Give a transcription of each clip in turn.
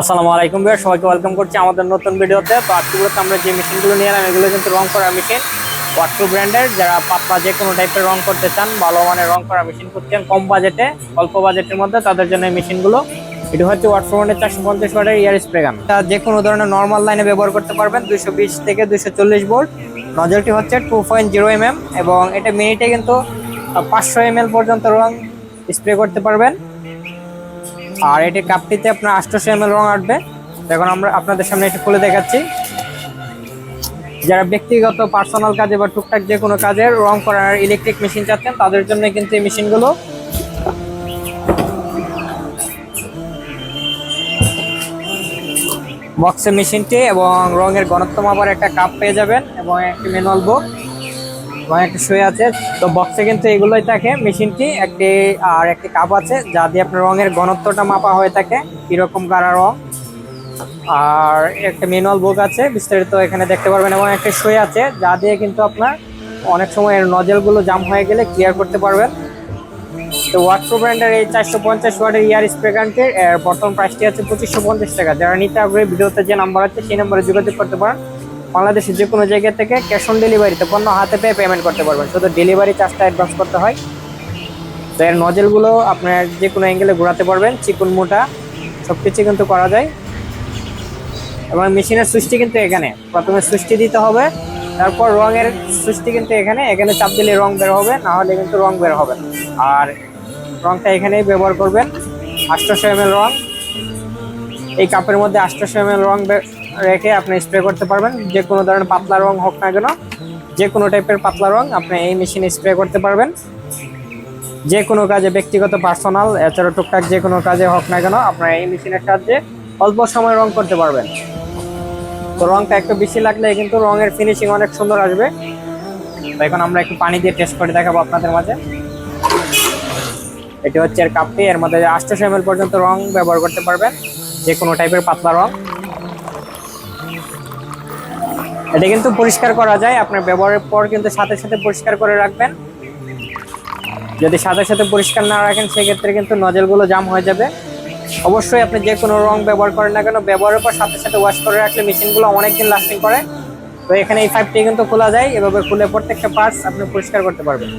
আসসালামু আলাইকুম ভাইয়া সবাইকে ওয়েলকাম করছি আমাদের নতুন ভিডিওতে। তো আজকেগুলোতে আমরা যে মেশিনগুলো নিয়ে এলাম, এগুলো কিন্তু রং করা মেশিন ওয়াট্রু ব্র্যান্ডের যারা পাতলা যে কোনো টাইপের রং করতে চান, ভালো মানের রং করা মেশিন করছেন কম বাজেটে অল্প বাজেটের মধ্যে, তাদের জন্য এই মেশিনগুলো। এটা হচ্ছে ওয়াট্রু ব্র্যান্ডের চারশো পঞ্চাশ ওয়াটের ইয়ার স্প্রে গান যে কোনো ধরনের নর্মাল লাইনে ব্যবহার করতে পারবেন দুশো বিশ থেকে দুশো চল্লিশ ভোল্ট নজলটি হচ্ছে টু পয়েন্ট জিরো এম এবং এটা মিনিটে কিন্তু পাঁচশো এম পর্যন্ত রং স্প্রে করতে পারবেন। আর এটি কাপটিতে আপনার আটশোশো এম এল রং আসবে এখন আমরা আপনাদের সামনে একটু খুলে দেখাচ্ছি। যারা ব্যক্তিগত পার্সোনাল কাজে বা টুকটাক যে কোনো কাজের রং করার ইলেকট্রিক মেশিন চাচ্ছেন, তাদের জন্য কিন্তু এই মেশিনগুলো বক্সের মেশিনটি এবং রঙের ঘনত্ব মাপার একটা কাপ পেয়ে যাবেন এবং একটি ম্যানুয়াল বুক একটা শুয়ে আছে। তো বক্সে কিন্তু এগুলোই থাকে। মেশিনটি একটি, আর একটি কাপ আছে, যা দিয়ে আপনার রঙের ঘনত্বটা মাপা হয়ে থাকে। কীরকম কারা রং। আর একটা ম্যানুয়াল বুক আছে, বিস্তারিত এখানে দেখতে পারবেন। এবং একটা শুয়ে আছে, যা দিয়ে কিন্তু আপনার অনেক সময় নজলগুলো জাম হয়ে গেলে ক্লিয়ার করতে পারবেন। তো ওয়াট্রো ব্র্যান্ডের এই চারশো পঞ্চাশ ওয়াটের ইয়ার স্প্রে গানটির এর বর্তমান প্রাইসটি আছে পঁচিশশো পঞ্চাশ টাকা। যারা নিতে আগ্রহী, ভিডিওতে যে নাম্বার আছে, সেই নাম্বারে যোগাযোগ করতে পারেন। বাংলাদেশের যে কোনো জায়গা থেকে ক্যাশ অন ডেলিভারিতে পণ্য হাতে পেয়ে পেমেন্ট করতে পারবেন। শুধু ডেলিভারি চার্জটা অ্যাডভান্স করতে হয়। তো এর নজেলগুলো আপনার যে কোনো অ্যাঙ্গেলে ঘোরাতে পারবেন। চিকুন মোটা সব কিছু কিন্তু করা যায়। এবং মেশিনের সুইচটি কিন্তু এখানে। প্রথমে সুইচটি দিতে হবে। তারপর রঙের সুইচটি কিন্তু এখানে। এখানে চাপ দিলে রং বের হবে, না হলে কিন্তু রং বের হবে। আর রংটা এখানেই ব্যবহার করবেন। আটশোশো এম রং। এই কাপের মধ্যে আষ্টশো এম রং বে- রেখে আপনি স্প্রে করতে পারবেন। যে কোনো ধরনের পাতলা রং হোক না কেন, যে কোনো টাইপের পাতলা রং আপনি এই মেশিনে স্প্রে করতে পারবেন। যে কোনো কাজে ব্যক্তিগত পার্সোনাল এছাড়া টুকটাক যে কোনো কাজে হোক না কেন, আপনার এই মেশিনের সাহায্যে অল্প সময় রং করতে পারবেন। তো রংটা একটু বেশি লাগলে কিন্তু রঙের ফিনিশিং অনেক সুন্দর আসবে। তো এখন আমরা একটু পানি দিয়ে টেস্ট করে দেখাবো আপনাদের মাঝে। এটি হচ্ছে এর কাপটি, এর মধ্যে আটশোশো এম পর্যন্ত রং ব্যবহার করতে পারবেন। যে কোনো টাইপের পাতলা রং। এটা কিন্তু পরিষ্কার করা যায়, আপনার ব্যবহারের পর কিন্তু সাথে সাথে পরিষ্কার করে রাখবেন। যদি সাথে সাথে পরিষ্কার না রাখেন, সেক্ষেত্রে কিন্তু নজলগুলো জাম হয়ে যাবে। অবশ্যই আপনি যে কোনো রং ব্যবহার করেন না কেন, ব্যবহারের পর সাথে সাথে ওয়াশ করে রাখলে মেশিনগুলো অনেকদিন লাস্টিং করে। তো এখানে এই পাইপটি কিন্তু খোলা যায়, এভাবে খুলে প্রত্যেকটা পার্টস আপনি পরিষ্কার করতে পারবেন।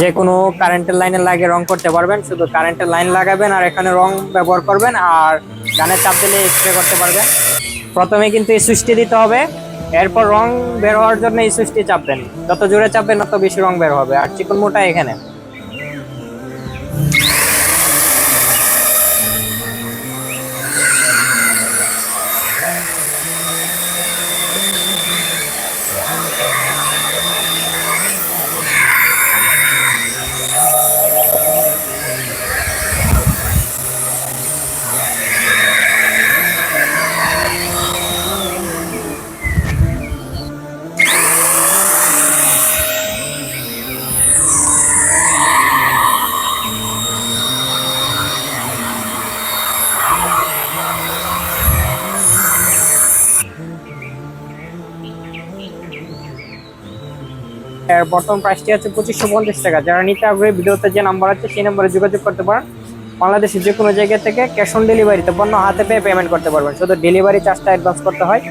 যে কোনো কারেন্টের লাইনে লাগে রং করতে পারবেন, শুধু কারেন্টের লাইন লাগাবেন আর এখানে রং ব্যবহার করবেন আর গানের চাপ দিলে স্প্রে করতে পারবেন। প্রথমে কিন্তু এই সুইচটি দিতে হবে, এরপর রং বের হওয়ার জন্য এই সুইচটি চাপবেন যত জোরে চাপবেন, তত বেশি রং বের হবে। আর চিকন মোটা এখানে। এর বর্তমান প্রাইসটি হচ্ছে পঁচিশশো পঞ্চাশ টাকা। যারা নিতে আগ্রহী, ভিডিওতে যে নাম্বার আছে সেই নাম্বারে যোগাযোগ করতে পারেন। বাংলাদেশের যে কোনো জায়গা থেকে ক্যাশ অন ডেলিভারিতে পণ্য হাতে পেয়ে পেমেন্ট করতে পারবেন। শুধু ডেলিভারি চার্জটা অ্যাডভান্স করতে হয়।